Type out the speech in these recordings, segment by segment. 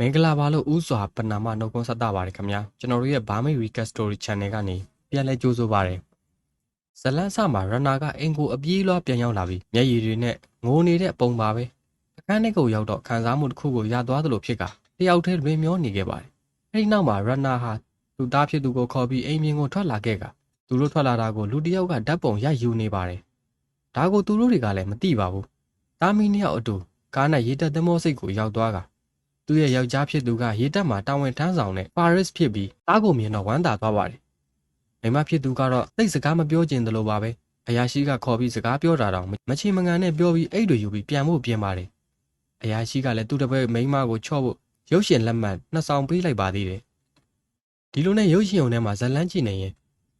မင်္ဂလာပါလို့ဥစွာပနာမနှုတ်ခွန်းဆက်တာပါတယ်ခင်ဗျာကျွန်တော်တို့ရဲ့ Burmese Recap Story Channel ကနေပြန်လဲကြိုးဆိုပါရယ်ဇလန်းဆမှာရနာကအင်ကိုအပြေးလွှားပြန်ရောက်လာပြီးမျက်ရည်တွေနဲ့ငိုနေတဲ့ပုံပါပဲအခန်းထဲကိုရောက်တော့ခံစားမှုတစ်ခုကိုရသွားသလိုဖြစ်ကတယောက်တည်းတွင်မျောနေခဲ့ပါတယ်အဲဒီနောက်မှာရနာဟာသူ့သားဖြစ်သူကိုခေါ်ပြီးအိမ်မြင်ကိုထွက်လာခဲ့ကသူတို့ထွက်လာတာကိုလူတစ်ယောက်ကဓာတ်ပုံရိုက်ယူနေပါတယ်ဒါကိုသူတို့တွေကလည်းမသိပါဘူးသားမီးနှစ်ယောက်အတူကားနဲ့ရေတက်သမောစိတ်ကိုရောက်သွားက သူ့ရဲ့ယောက်ျားဖြစ်သူကရေတက်မှာတာဝန်ထမ်းဆောင်တဲ့ Paris ဖြစ်ပြီးတားကိုမြင်တော့ဝမ်းသာသွားပါတယ်။မိမဖြစ်သူကတော့သိစကားမပြောချင်သလိုပါပဲ။အရာရှိကခေါ်ပြီးစကားပြောတာတော့မချေမငံနဲ့ပြောပြီးအိတ်တွေယူပြီးပြန်ဖို့ပြင်ပါတယ်။အရာရှိကလည်းသူ့တပည့်မိန်းမကိုချော့ဖို့ရုပ်ရှင်လက်မှတ်နှစ်ဆောင်ပေးလိုက်ပါသေးတယ်။ဒီလိုနဲ့ရုပ်ရှင်ုံထဲမှာဇလန်းကြည့်နေရင်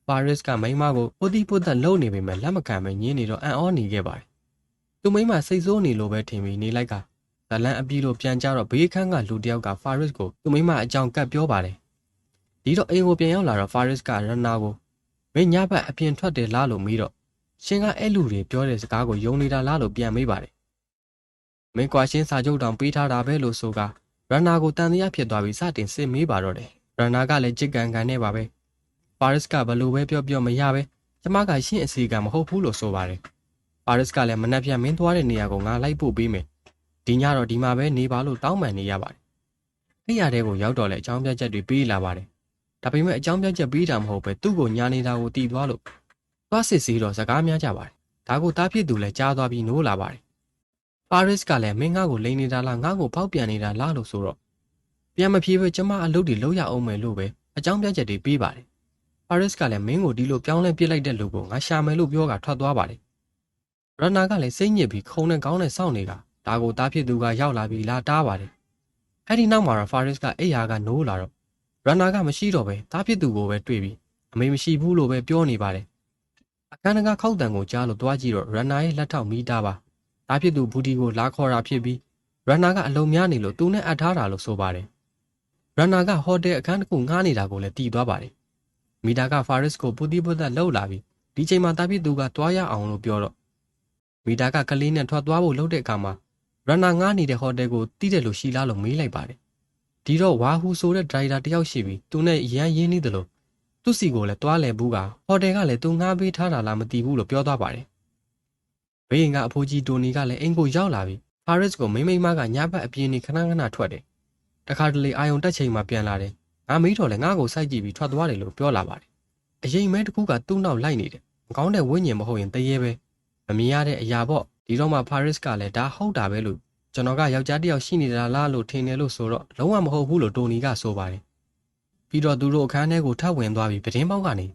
Paris ကမိန်းမကိုပိုတိပိုသက်လှုပ်နေပေမဲ့လက်မခံပဲညင်းနေတော့အံ့ဩနေခဲ့ပါတယ်။သူမိန်းမစိတ်ဆိုးနေလို့ပဲထင်ပြီးနေလိုက်က ဇလန်အပြီးလို့ပြန်ကြတော့ဘေးခန်းကလူတစ်ယောက်က Faris ကိုသူ့မိမအကြောင်းကပ်ပြောပါတယ်။ဒီတော့အိမ်ကိုပြန်ရောက်လာတော့ Faris ကရနာကိုမင်းညဘက်အပြင်ထွက်တယ်လားလို့မေးတော့ရှင်ကအဲ့လူတွေပြောတဲ့စကားကိုယုံနေတာလားလို့ပြန်မေးပါတယ်။မင်းကွာရှင်းစာချုပ်တောင်ပေးထားတာပဲလို့ဆိုကရနာကိုတန်တရားဖြစ်သွားပြီးစတင်စစ်မေးပါတော့တယ်။ရနာကလည်းကြစ်ကန်ကန်နဲ့ပါပဲ။ Faris ကဘလို့ပဲပြောပြောမရပဲကျမကရှင်းအစီကံမဟုတ်ဘူးလို့ဆိုပါတယ်။ Faris ကလည်းမနှက်ပြတ်မင်းသွားတဲ့နေရာကိုငါလိုက်ပို့ပေးမယ်။ ဒီညတော့ဒီမှာပဲနေပါလို့တောင်းပန်နေရပါတယ်။အဲ့ရတဲ့ကိုရောက်တော့လဲအကြောင်းပြချက်တွေပေးလာပါတယ်။ဒါပေမဲ့အကြောင်းပြချက်ပေးတာမဟုတ်ပဲသူ့ကိုညာနေတာကိုတီးသွားလို့သွားစစ်စီတော့စကားများကြပါတယ်။ဒါကိုတားဖြစ်သူလဲကြားသွားပြီးနိုးလာပါတယ်။ပါရစ်ကလည်းမင်းငါ့ကိုလိန်နေတာလားငါ့ကိုဖောက်ပြန်နေတာလားလို့ဆိုတော့ပြန်မပြေပဲကျမအလုပ်တွေလုပ်ရအောင်မယ်လို့ပဲအကြောင်းပြချက်တွေပေးပါတယ်။ပါရစ်ကလည်းမင်းကိုဒီလိုပြောင်းလဲပြစ်လိုက်တဲ့လူကိုငါရှာမယ်လို့ပြောတာထွက်သွားပါတယ်။ရနာကလည်းစိတ်ညစ်ပြီးခုံနဲ့ကောင်းနဲ့စောင့်နေတာ ဒါကိုတားဖြစ်သူကရောက်လာပြီးလာတားပါတယ်။အဲ့ဒီနောက်မှာတော့ Faris ကအိယာကနိုးလာတော့ Runner ကမရှိတော့ပဲတားဖြစ်သူကိုပဲတွေ့ပြီးအမေမရှိဘူးလို့ပဲပြောနေပါတယ်။အခန်းတကာခောက်တံကိုကြားလို့တွားကြည့်တော့ Runner ရဲ့လက်ထောက်မိသားပါ။တားဖြစ်သူဘူဒီကိုလာခေါ်တာဖြစ်ပြီး Runner ကအလုံးများနေလို့သူနဲ့အပ်ထားတာလို့ဆိုပါတယ်။ Runner ကဟိုတယ်အခန်းတစ်ခုငှားနေတာကိုလည်းတီးသွားပါတယ်။မိသားက Faris ကိုပူတိပုတ်သက်လှုပ်လာပြီးဒီချိန်မှာတားဖြစ်သူကတွားရအောင်လို့ပြောတော့မိသားကကလေးနဲ့ထွက်သွားဖို့လှုပ်တဲ့အခါမှာ ရန်နာငားနေတဲ့ဟိုတယ်ကိုတီးတယ်လို့ရှိလားလို့မေးလိုက်ပါတယ်။ဒီတော့ဝါဟူဆိုတဲ့ဒရိုင်တာတယောက်ရှိပြီးသူနဲ့ရန်ရင်းနေတယ်လို့သူ့စီကိုလည်းတွားလဲဘူးကဟိုတယ်ကလည်းသူငားပေးထားတာလားမသိဘူးလို့ပြောသွားပါတယ်။ဘေးရင်ကအဖိုးကြီးတိုနီကလည်းအိမ်ကိုရောက်လာပြီးဖာရစ်ကိုမိမိမကညဘက်အပြင်းနေခဏခဏထွက်တယ်။တခါတလေအာယုံတက်ချိန်မှပြန်လာတယ်။ငါမေးတော့လည်းငါ့ကိုစိုက်ကြည့်ပြီးထွက်သွားတယ်လို့ပြောလာပါတယ်။အရင်မဲတကူကသူ့နောက်လိုက်နေတယ်။မကောင်းတဲ့ဝိညာဉ်မဟုတ်ရင်တရေပဲမမြင်ရတဲ့အရာပေါ့ ဒီတော့မှဖာရစ်ကလည်းဒါဟုတ်တာပဲလို့ကျွန်တော်ကယောက်ျားတစ်ယောက်ရှိနေတာလားလို့ထင်တယ်လို့ဆိုတော့လုံးဝမဟုတ်ဘူးလို့တိုနီကဆိုပါတယ်ပြီးတော့သူတို့အခန်းထဲကိုထပ်ဝင်သွားပြီးပတင်းပေါက်ကနေ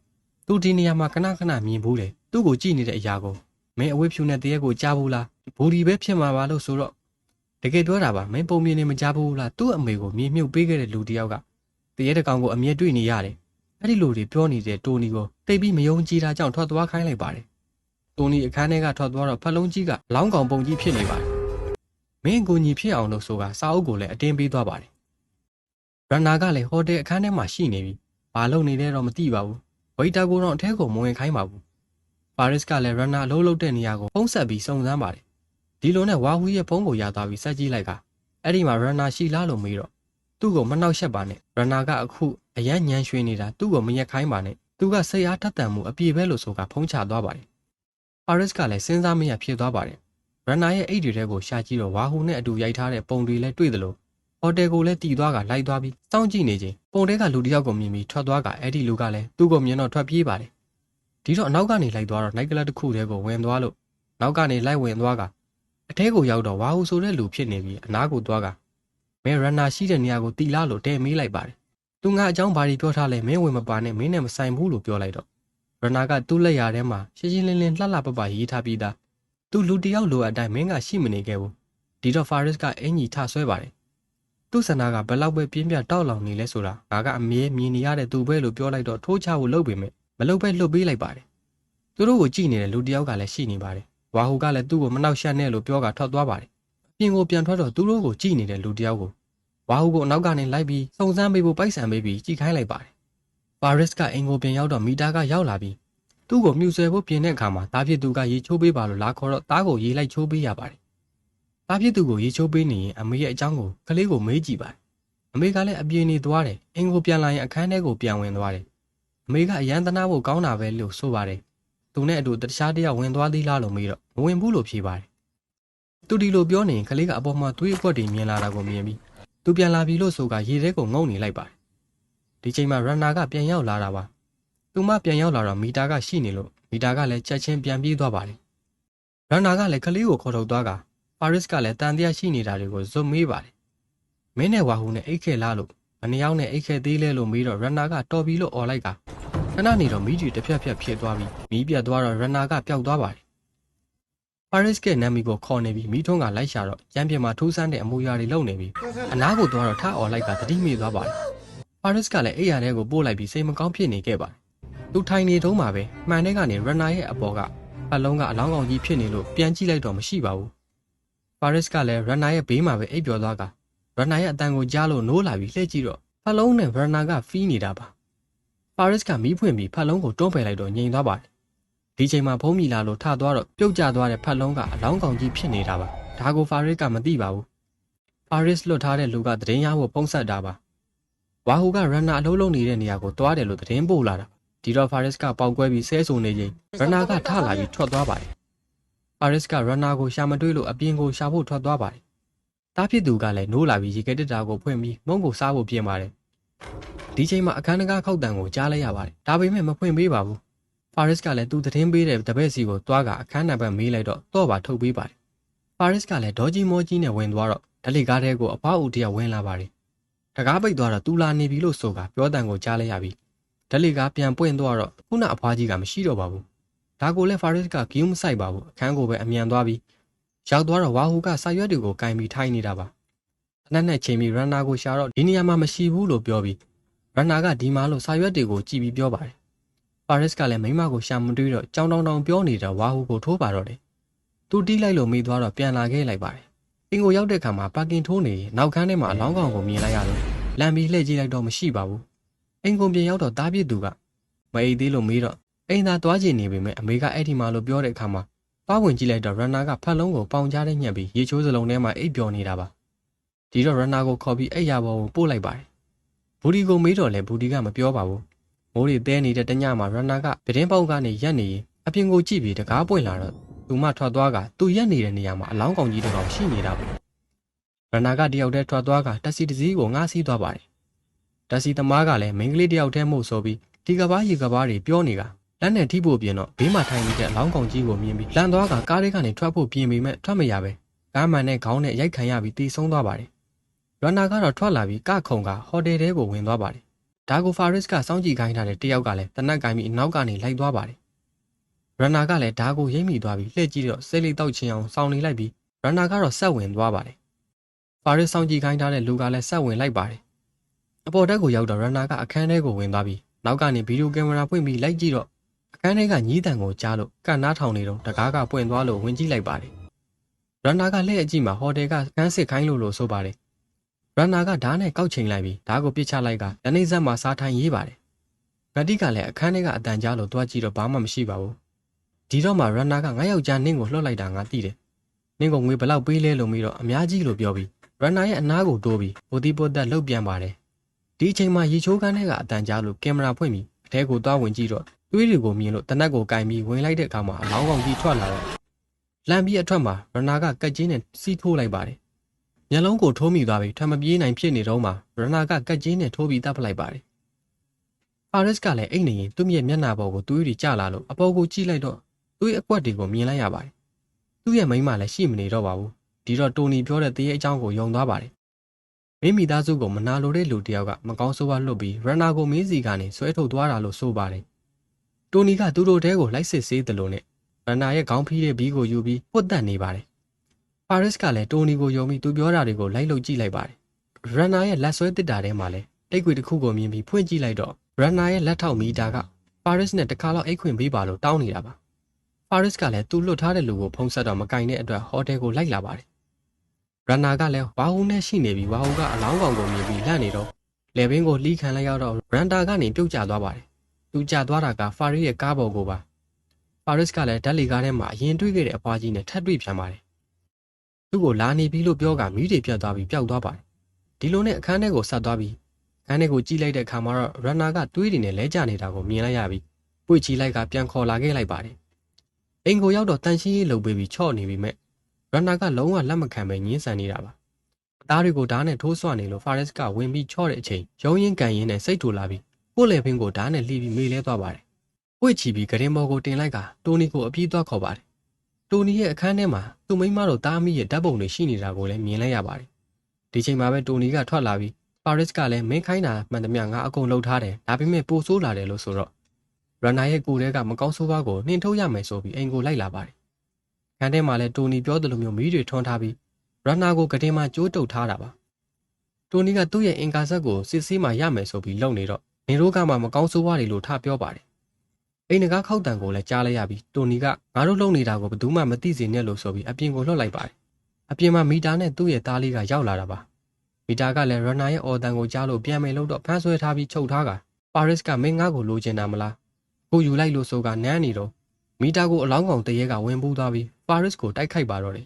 သူဒီနေရာမှာခဏခဏမြင်ဘူးတယ်သူ့ကိုကြည့်နေတဲ့အရာကိုမင်းအဝိဖြူနဲ့တရက်ကိုကြားဘူးလားဘူဒီပဲဖြစ်မှာပါလို့ဆိုတော့တကယ်ပြောတာပါမင်းပုံမြင်နေမကြားဘူးလားသူ့အမေကိုမြေမြုပ်ပေးခဲ့တဲ့လူတစ်ယောက်ကတရက်တကောင်ကိုအမြဲတွေ့နေရတယ်အဲ့ဒီလူတွေပြောနေတဲ့တိုနီကိုတိတ်ပြီးမယုံကြည်တာကြောင့်ထွက်သွားခိုင်းလိုက်ပါတယ် တိုနီအခန်းထဲကထွက်သွားတော့ဖက်လုံးကြီးကလောင်းကောင်ပုံကြီးဖြစ်နေပါတယ်မင်းကိုကြီးဖြစ်အောင်လို့ဆိုကစာအုပ်ကိုလည်းအတင်းပေးသွားပါတယ်ရန်နာကလည်းဟိုတယ်အခန်းထဲမှာရှိနေပြီဘာလုပ်နေလဲတော့မသိပါဘူးဝိတ်တာကိုတော့အထဲကိုမဝင်ခိုင်းပါဘူးပါရစ်ကလည်းရန်နာအလုပ်လုပ်တဲ့နေရာကိုဖုံးဆက်ပြီးစုံစမ်းပါတယ်ဒီလိုနဲ့ဝါဟူရဲ့ဖုန်းကိုရသွားပြီးဆက်ကြည့်လိုက်ကအဲ့ဒီမှာရန်နာရှိလားလို့မေးတော့သူ့ကိုမနှောက်ယှက်ပါနဲ့ရန်နာကအခုအရန်ညံရွှေနေတာသူ့ကိုမရက်ခိုင်းပါနဲ့သူကစိတ်အားထက်သန်မှုအပြည့်ပဲလို့ဆိုကဖုံးချသွားပါတယ် ပါရစ်ကလည်းစဉ်းစားမရဖြစ်သွားပါတယ်ရန်နာရဲ့အိတ်တွေထဲကိုရှာကြည့်တော့ဝါဟူနဲ့အတူရိုက်ထားတဲ့ပုံတွေလည်းတွေ့သလိုဟိုတယ်ကိုလည်းတီသွားကလိုက်သွားပြီးစောင့်ကြည့်နေချိန်ပုံထဲကလူတစ်ယောက်ကိုမြင်ပြီးထွက်သွားကအဲ့ဒီလူကလည်းသူ့ကိုမြင်တော့ထွက်ပြေးပါတယ်ဒီတော့အနောက်ကနေလိုက်သွားတော့နိုက်ကလပ်တစ်ခုတည်းကိုဝင်သွားလို့နောက်ကနေလိုက်ဝင်သွားကအထဲကိုရောက်တော့ဝါဟူဆိုတဲ့လူဖြစ်နေပြီးအနားကိုသွားကမဲရန်နာရှိတဲ့နေရာကိုတီလာလို့တဲမေးလိုက်ပါတယ်သူငါအကြောင်းဘာတွေပြောထားလဲမင်းဝင်မပါနဲ့မင်းနဲ့မဆိုင်ဘူးလို့ပြောလိုက်တော့ ရနာကသူ့လက်ရာထဲမှာရှင်းရှင်းလင်းလင်းလှလှပပရေးထားပြီးသားသူလူတယောက်လိုအပ်တိုင်းမင်းကရှိမနေခဲ့ဘူးဒီတော့ဖာရစ်ကအင်ကြီးထဆွဲပါတယ်သူ့ဆန္ဒကဘယ်လောက်ပဲပြင်းပြတောက်လောင်နေလဲဆိုတာငါကအမြဲမြင်နေရတဲ့သူပဲလို့ပြောလိုက်တော့ထိုးချဖို့လုပ်ပေမဲ့မလုပ်ပဲလှုပ်ပေးလိုက်ပါတယ်သူတို့ကိုကြည့်နေတဲ့လူတယောက်ကလည်းရှိနေပါတယ်ဝါဟူကလည်းသူ့ကိုမနှောက်ယှက်နဲ့လို့ပြောကထွက်သွားပါတယ်အပြင်ကိုပြန်ထွက်တော့သူတို့ကိုကြည့်နေတဲ့လူတယောက်ကိုဝါဟူကိုအနောက်ကနေလိုက်ပြီးစုံစမ်းပေးဖို့ပိုက်ဆံပေးပြီးကြည့်ခိုင်းလိုက်ပါတယ် ပါရစ်ကအင်ကိုပြန်ရောက်တော့မီတာကရောက်လာပြီးသူ့ကိုမြှူဆွဲဖို့ပြင်တဲ့အခါမှာတားဖြစ်သူကရေချိုးပေးပါလို့လာခေါ်တော့တားကိုရေလိုက်ချိုးပေးရပါတယ်။တားဖြစ်သူကိုရေချိုးပေးနေရင်အမေရဲ့အကြောင်းကိုကလေးကိုမေးကြည့်ပါတယ်အမေကလည်းအပြင်းနေသွားတယ်အင်ကိုပြန်လာရင်အခန်းထဲကိုပြန်ဝင်သွားတယ်အမေကအရန်တနာဖို့ကောင်းတာပဲလို့ဆိုပါတယ်သူနဲ့အတူတခြားတယောက်ဝင်သွားသေးလားလို့မေးတော့မဝင်ဘူးလို့ဖြေပါတယ်သူဒီလိုပြောနေရင်ကလေးကအပေါ်မှာသွေးအပွက်တွေမြင်လာတာကိုမြင်ပြီးသူပြန်လာပြီလို့ဆိုကရေထဲကိုငုံနေလိုက်ပါတယ် ဒီချိန်မှာရန်နာကပြန်ရောက်လာတာပါသူမပြန်ရောက်လာတော့မီတာကရှိနေလို့မီတာကလည်းချက်ချင်းပြန်ပြေးသွားပါတယ်ရန်နာကလည်းကလေးကိုခေါ်ထုတ်သွားကပါရစ်ကလည်းတန်တရားရှိနေတာတွေကိုဇွတ်မေးပါတယ်မင်းနဲ့ဝါဟူနဲ့အိတ်ခဲလားလို့မနှယောက်နဲ့အိတ်ခဲသေးလဲလို့မေးတော့ရန်နာကတော်ပြီလို့អော်လိုက်ကခဏနေတော့မီးကြီးတစ်ဖြက်ဖြက်ဖြစ်သွားပြီးမီးပြတ်သွားတော့ရန်နာကပျောက်သွားပါတယ်ပါရစ်ကနာမီကိုခေါ်နေပြီးမီးထုံးကလိုက်ရှာတော့ရန်ပြမှာထိုးဆန်းတဲ့အမူအရာတွေလုံနေပြီးအနားကိုသွားတော့ထအော်လိုက်ကတတိမိသွားပါတယ် ပါရစ်ကလည်းအိယာထဲကိုပို့လိုက်ပြီးစိတ်မကောင်းဖြစ်နေခဲ့ပါတယ်သူထိုင်နေတုန်းမှာပဲမှန်တဲ့ကနေရန်နာရဲ့အပေါ်ကပတ်လုံးကအလောင်းကောင်ကြီးဖြစ်နေလို့ပြန်ကြည့်လိုက်တော့မရှိပါဘူးပါရစ်ကလည်းရန်နာရဲ့ဘေးမှာပဲအိပ်ပျော်သွားကရန်နာရဲ့အတန်ကိုကြားလို့နိုးလာပြီးလှည့်ကြည့်တော့ဖတ်လုံးနဲ့ရန်နာကဖီးနေတာပါပါရစ်ကမီးဖွင့်ပြီးဖတ်လုံးကိုတွန်းပယ်လိုက်တော့ငြိမ်သွားပါတယ်ဒီချိန်မှာဖုံးမီလာလို့ထသွားတော့ပြုတ်ကျသွားတဲ့ဖတ်လုံးကအလောင်းကောင်ကြီးဖြစ်နေတာပါဒါကိုဖာရစ်ကမသိပါဘူးဖာရစ်လွတ်ထားတဲ့လူကသတင်းရဖို့ပုံဆက်တာပါ ဝါဟူကရန်နာအလုံးလုံးနေတဲ့နေရာကိုတွားတယ်လို့သတင်းပို့လာတာဒီတော့ဖာရစ်ကပေါက်ကွဲပြီးဆဲဆုံနေချိန်ရန်နာကထလာပြီးထွက်သွားပါတယ်ဖာရစ်ကရန်နာကိုရှာမတွေ့လို့အပြင်ကိုရှာဖို့ထွက်သွားပါတယ်တားဖြစ်သူကလည်းနိုးလာပြီးရေကဲတက်တာကိုဖွင့်ပြီးမုံကိုစားဖို့ပြင်ပါတယ်ဒီချိန်မှာအခန်းတကားခောက်တန်ကိုကြားလိုက်ရပါတယ်ဒါပေမဲ့မဖွင့်ပေးပါဘူးဖာရစ်ကလည်းသူသတင်းပေးတဲ့တပည့်စီကိုတွားကအခန်းနံပါတ်မေးလိုက်တော့တော့ပါထုတ်ပေးပါတယ်ဖာရစ်ကလည်းဒေါ်ကြီးမောကြီးနဲ့ဝင်သွားတော့ဒလီကားထဲကိုအပေါအူတယောက်ဝင်လာပါတယ် တကားပိတ်သွားတော့သူလာနေပြီလို့ဆိုကပြောတန်ကိုကြားလိုက်ရပြီဒလီကားပြန်ပွင့်သွားတော့ခုနအဖွားကြီးကမရှိတော့ပါဘူးဒါကိုလည်းဖာရစ်ကဂီးမဆိုင်ပါဘူးအခန်းကိုပဲအမြန်သွားပြီးရောက်သွားတော့ဝါဟူကစာရွက်တွေကိုကင်ပြီးထိုင်နေတာပါအနက်နဲ့ချိန်ပြီးရန်နာကိုရှာတော့ဒီနေရာမှာမရှိဘူးလို့ပြောပြီးရန်နာကဒီမှာလို့စာရွက်တွေကိုကြည့်ပြီးပြောပါတယ်ပါရစ်ကလည်းမိမကိုရှာမတွေ့တော့ကြောင်တောင်တောင်ပြောနေတဲ့ဝါဟူကိုထိုးပါတော့တယ်သူတီးလိုက်လို့မေးသွားတော့ပြန်လာခဲ့လိုက်ပါတယ် အင်ကိုရောက်တဲ့ခါမှာပါကင်ထိုးနေနောက်ခန်းထဲမှာအလောင်းကောင်ကိုမြင်လိုက်ရလို့လမ်းပြီးလှည့်ကြည့်လိုက်တော့မရှိပါဘူးအင်ကုန်ပြင်ရောက်တော့တားပြစ်သူကမအိတ်သေးလို့မေးတော့အိမ်သာသွားချင်နေပေမဲ့အမေကအဲ့ဒီမှာလို့ပြောတဲ့အခါမှာသွားဝင်ကြည့်လိုက်တော့ရန်နာကဖတ်လုံးကိုပေါင်ကြားတဲ့ညက်ပြီးရေချိုးစလုံးထဲမှာအိပ်ပျော်နေတာပါဒီတော့ရန်နာကိုခေါ်ပြီးအိပ်ရပေါ်ကိုပို့လိုက်ပါတယ်ဘူဒီကိုမေးတော့လဲဘူဒီကမပြောပါဘူးမိုးတွေတဲနေတဲ့တညမှာရန်နာကပဒင်းပေါက်ကနေရက်နေရင်အပြင်ကိုကြည့်ပြီးတကားပွင့်လာတော့ သူမထွက်သွားကသူရက်နေတဲ့နေရာမှာအလောင်းကောင်ကြီးတစ်ကောင်ရှိနေတာပဲရန်နာကတယောက်တည်းထွက်သွားကတက်စီတစ်စီးကိုငားစီးသွားပါတယ်တက်စီသမားကလည်းမိန်းကလေးတယောက်တည်းမို့ဆိုပြီးဒီကဘားရေကဘားတွေပြောနေတာလက်နဲ့ထိဖို့ပြင်တော့ဘေးမှာထိုင်နေတဲ့အလောင်းကောင်ကြီးကိုမြင်ပြီးလန်သွားကကားလေးကနေထွက်ဖို့ပြင်ပေမဲ့ထွက်မရပဲကားမှန်နဲ့ခေါင်းနဲ့ရိုက်ခံရပြီးတီးဆုံးသွားပါတယ်ရန်နာကတော့ထွက်လာပြီးကခုံကဟိုတယ်ထဲကိုဝင်သွားပါတယ်ဒါကိုဖာရစ်ကစောင့်ကြည့်ခိုင်းထားတဲ့တယောက်ကလည်းတနက်ကိုင်းပြီးအနောက်ကနေလိုက်သွားပါတယ် ရန်နာကလည်းဒါကိုရိမ့်မိသွားပြီးလှည့်ကြည့်တော့စိတ်လေးတောက်ချင်အောင်စောင့်နေလိုက်ပြီးရန်နာကတော့ဆက်ဝင်သွားပါတယ်ဖာရစ်စောင့်ကြည့်ခိုင်းထားတဲ့လူကလည်းဆက်ဝင်လိုက်ပါတယ်အပေါ်တက်ကိုရောက်တော့ရန်နာကအခန်းထဲကိုဝင်သွားပြီးနောက်ကနေဗီဒီယိုကင်မရာဖွင့်ပြီးလိုက်ကြည့်တော့အခန်းထဲကညီးတန်ကိုကြားလို့ကန့်နားထောင်နေတော့တကားကပွင့်သွားလို့ဝင်ကြည့်လိုက်ပါတယ်ရန်နာကလှည့်အကြည့်မှာဟိုတယ်ကကန်းစစ်ခိုင်းလို့လို့ဆိုပါတယ်ရန်နာကဓာတ်နဲ့ကောက်ချိန်လိုက်ပြီးဓာတ်ကိုပစ်ချလိုက်ကလက်နေဆက်မှာစားထိုင်ရေးပါတယ်ဂတိကလည်းအခန်းထဲကအတန်ကြားလို့တွားကြည့်တော့ဘာမှမရှိပါဘူး ဒီတော့မှရန်နာကငါယောက်ျားနင့်ကိုလှုပ်လိုက်တာငါသိတယ်နင့်ကငွေဘလောက်ပေးလဲလို့ပြီးတော့အများကြီးလို့ပြောပြီးရန်နာရဲ့အနားကိုတိုးပြီးဘိုတီပိုတက်လှုပ်ပြန်ပါတယ်ဒီအချိန်မှာရေချိုးကန်းထဲကအတန်ကြားလို့ကင်မရာဖွင့်ပြီးအထဲကိုသွားဝင်ကြည့်တော့သွေးတွေကိုမြင်လို့တနက်ကိုကင်ပြီးဝင်လိုက်တဲ့အခါမှာအလောင်းကောင်ကြီးထွက်လာတော့လမ်းပြီးအထွက်မှာရနာကကက်ကျင်းနဲ့စီးထိုးလိုက်ပါတယ်မျက်လုံးကိုထိုးမိသွားပြီးထမပြေးနိုင်ဖြစ်နေတော့မှရနာကကက်ကျင်းနဲ့ထိုးပြီးတပ်ပလိုက်ပါတယ်ပါရစ်ကလည်းအိတ်နေရင်သူ့ရဲ့မျက်နှာပေါ်ကိုသွေးတွေကျလာလို့အပေါ်ကိုကြည့်လိုက်တော့ သွေးအကွက်တွေကိုမြင်လိုက်ရပါတယ်သူ့ရဲ့မိန်းမလည်းရှိမနေတော့ပါဘူးဒီတော့တိုနီပြောတဲ့တရေအကြောင်းကိုယုံသွားပါတယ်မိမိသားစုကိုမနာလိုတဲ့လူတယောက်ကမကောင်းဆိုးဝါးလွတ်ပြီးရနာကိုမင်းစီကနေဆွဲထုတ်သွားတာလို့ဆိုပါတယ်တိုနီကသူတို့တဲကိုလိုက်စစ်ဆေးတယ်လို့နဲ့ရန်နာရဲ့ခေါင်းဖီးတဲ့ဘီးကိုယူပြီးပုတ်တက်နေပါတယ်။ပါရစ်ကလည်းတိုနီကိုယုံပြီးသူပြောတာတွေကိုလိုက်လုပ်ကြည့်လိုက်ပါတယ်။ရန်နာရဲ့လက်ဆွဲတစ်တာထဲမှာလည်းတိတ်ခွေတစ်ခုကိုမြင်ပြီးဖွင့်ကြည့်လိုက်တော့ရန်နာရဲ့လက်ထောက်မီတာကပါရစ်နဲ့တခါလောက်အိတ်ခွင်ပေးပါလို့တောင်းနေတာပါ။ ပါရစ်ကလည်းသူ့လွတ်ထားတဲ့လူကိုဖုံးဆက်တော့မကင်တဲ့အတွက်ဟိုတယ်ကိုလိုက်လာပါတယ်။ရန်နာကလည်းဝါဟုနဲ့ရှိနေပြီးဝါဟုကအလောင်းကောင်ကိုမြင်ပြီးလန့်နေတော့လေဘင်းကိုလှီးခံလိုက်ရတော့ရန်တာကနေပြုတ်ကျသွားပါတယ်သူကြသွားတာကဖာရီရဲ့ကားပေါ်ကိုပါဖာရစ်ကလည်းဓာတ်လီကားထဲမှာအရင်တွေ့ခဲ့တဲ့အဖွားကြီးနဲ့ထပ်တွေ့ပြန်ပါတယ်သူ့ကိုလာနေပြီလို့ပြောကမီးတွေပြတ်သွားပြီးပျောက်သွားပါတယ်ဒဒီလိုနဲ့အခန်းထဲကိုဆက်သွားပြီးအခန်းထဲကိုကြည့်လိုက်တဲ့အခါမှာတော့ရန်နာကသွေးတွေနဲ့လဲကျနေတာကိုမြင်လိုက်ရပြီးပွေချီလိုက်ကပြန်ခေါ်လာခဲ့လိုက်ပါတယ် အိမ်ကိုရောက်တော့တန်ရှင်းရေးလုပ်ပေးပြီးချော့နေပြီမဲ့ရန်နာကလုံးဝလက်မခံပဲညှင်းဆန်နေတာပါအသားတွေကိုဓာတ်နဲ့ထိုးဆွနေလို့ဖာရက်စ်ကဝင်ပြီးချော့တဲ့အချိန်ရုံးရင်ကန်ရင်နဲ့စိတ်ထူလာပြီးကိုယ့်လေဖင်းကိုဓာတ်နဲ့လှီးပြီးမေးလဲသွားပါတယ်ပွေချီပြီးဂရင်ဘော်ကိုတင်လိုက်ကတိုနီကိုအပြေးသွားခေါ်ပါတယ်တိုနီရဲ့အခန်းထဲမှာသူ့မိန်းမတို့တားမိရဲ့ဓာတ်ပုံတွေရှိနေတာကိုလည်းမြင်လိုက်ရပါတယ်။ဒီချိန်မှာပဲတိုနီကထွက်လာပြီးပါရစ်ကလည်းမင်းခိုင်းတာမှန်သမျှငါအကုန်လုပ်ထားတယ်။ဒါပေမဲ့ပိုဆိုးလာတယ်လို့ဆိုတော့ ရန်နာရဲ့ကိုယ်ထဲကမကောင်းဆိုးပါးကိုနှင်ထုတ်ရမယ်ဆိုပြီးအိမ်ကိုလိုက်လာပါတယ်။ခန်းထဲမှာလည်းတိုနီပြောသလိုမျိုးမီးတွေထွန်းထားပြီးရန်နာကိုကတင်မှာကြိုးတုပ်ထားတာပါ။တိုနီကသူ့ရဲ့အင်ကာဆက်ကိုစစ်ဆေးမှရမယ်ဆိုပြီးလုပ်နေတော့နေတို့ကမှမကောင်းဆိုးပါးတွေလို့ထပြောပါတယ်။အိမ်ငကားခောက်တံကိုလည်းကြားလိုက်ရပြီးတိုနီကငါတို့လုံနေတာကိုဘယ်သူမှမသိစေနဲ့လို့ဆိုပြီးအပြင်ကိုလွှတ်လိုက်ပါတယ်။အပြင်မှာမီတာနဲ့သူ့ရဲ့သားလေးကရောက်လာတာပါ။မီတာကလည်းရနာရဲ့အော်တန်ကိုကြားလို့ပြန်မယ်လို့တော့ဖမ်းဆွဲထားပြီးချုပ်ထားကပါရစ်ကမင်းငါ့ကိုလိုချင်တာမလား။ ကိုယူလိုက်လို့ဆိုကနန်းနေတော့မီတာကိုအလောင်းကောင်တရေကဝင်ပူးသွားပြီးပါရစ်ကိုတိုက်ခိုက်ပါတော့တယ်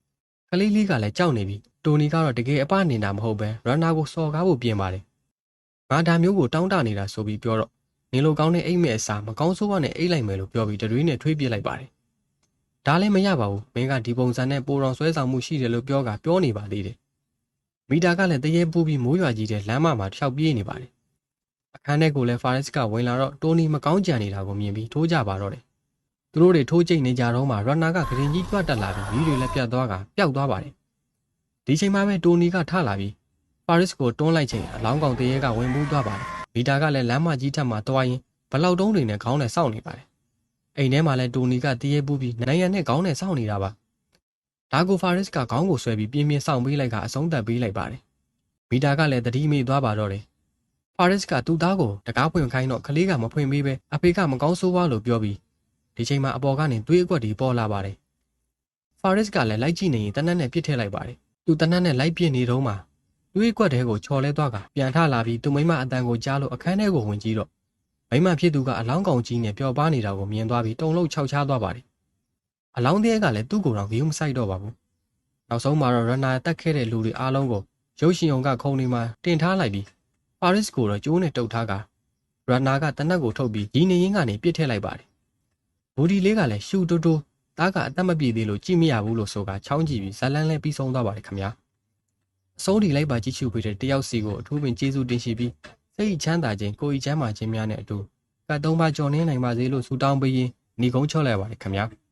။ကလေးလေးကလည်းကြောက်နေပြီးတိုနီကတော့တကယ်အပနေတာမဟုတ်ပဲရနာကိုစော်ကားဖို့ပြင်ပါတယ်။ငါဒါမျိုးကိုတောင်းတနေတာဆိုပြီးပြောတော့နေလိုကောင်းတဲ့အိတ်မဲ့အစားမကောင်းဆိုးဝါနဲ့အိတ်လိုက်မယ်လို့ပြောပြီးတရွေးနဲ့ထွေးပြစ်လိုက်ပါတယ်။ဒါလည်းမရပါဘူး။မင်းကဒီပုံစံနဲ့ပိုတော်ဆွဲဆောင်မှုရှိတယ်လို့ပြောကပြောနေပါသေးတယ်။မီတာကလည်းတရေပူပြီးမိုးရွာကြီးတဲ့လမ်းမမှာတစ်ယောက်ပြေးနေပါတယ်။ အခန်းထဲကိုလည်းဖာရက်စ်ကဝင်လာတော့တိုနီမကောင်းကြံနေတာကိုမြင်ပြီးထိုးကြပါတော့တယ်။သူတို့တွေထိုးကျိတ်နေကြတော့မှရန်နာကဂရင်ကြီးတွတ်တက်လာပြီးမီးတွေလည်းပြတ်သွားကပျောက်သွားပါတယ်။ဒီချိန်မှာပဲတိုနီကထလာပြီးပါရစ်ကိုတွန်းလိုက်ချိန်အလောင်းကောင်တရေကဝင်ပူးသွားပါတယ်။မီတာကလည်းလမ်းမကြီးထက်မှတွားရင်ဘလောက်တုံးတွေနဲ့ခေါင်းနဲ့စောင့်နေပါတယ်။အိမ်ထဲမှာလည်းတိုနီကတရေပူးပြီးနိုင်ရန်နဲ့ခေါင်းနဲ့စောင့်နေတာပါ။ဒါကိုဖာရစ်ကခေါင်းကိုဆွဲပြီးပြင်းပြင်းစောင့်ပေးလိုက်ကအဆုံးသတ်ပေးလိုက်ပါတယ်။မီတာကလည်းတတိမေ့သွားပါတော့တယ်။ ဖာရစ်ကသူ့သားကိုတကားဖွင့်ခိုင်းတော့ကလေးကမဖွင့်ပေးပဲအဖေကမကောင်းဆိုးွားလို့ပြောပြီးဒီချိန်မှာအပေါ်ကနေသွေးအကွက်တွေပေါ်လာပါတယ်။ဖာရစ်ကလည်းလိုက်ကြည့်နေရင်တနက်နဲ့ပြစ်ထည့်လိုက်ပါတယ်။သူတနက်နဲ့လိုက်ပြစ်နေတော့မှသွေးအကွက်တဲကိုချော်လဲသွားကပြန်ထလာပြီးသူမိမအတန်ကိုကြားလို့အခန်းထဲကိုဝင်ကြည့်တော့မိမဖြစ်သူကအလောင်းကောင်ကြီးနဲ့ပျော်ပါနေတာကိုမြင်သွားပြီးတုံလုံးခြောက်ချားသွားပါတယ်။အလောင်းသေးကလည်းသူ့ကိုယ်တော်ဂယုမဆိုင်တော့ပါဘူး။နောက်ဆုံးမှာတော့ရနာတက်ခဲ့တဲ့လူတွေအားလုံးကိုရုပ်ရှင်ုံကခုံနေမှာတင်ထားလိုက်ပြီး ပါရစ်ကိုတော့ကျိုးနဲ့တုပ်ထားကရနာကတနက်ကိုထုတ်ပြီးဒီနေရင်းကနေပြစ်ထည့်လိုက်ပါတယ်။ဘူဒီလေးကလည်းရှူတိုးတိုးသားကအသက်မပြေသေးလို့ကြည့်မရဘူးလို့ဆိုကချောင်းကြည့်ပြီးဇလန်းလဲပြီးဆုံးသွားပါတယ်ခင်ဗျာ။အစိုးဒီလိုက်ပါကြည့်ရှုပေးတဲ့တယောက်စီကိုအထူးပင်ကျေးဇူးတင်ရှိပြီးစိတ်ချမ်းသာခြင်းကိုယ်ဤချမ်းသာခြင်းများနဲ့အတူကတ်သုံးပါကြော်နေနိုင်ပါစေလို့ဆုတောင်းပေးရင်းညီကုန်းချော့လိုက်ပါတယ်ခင်ဗျာ။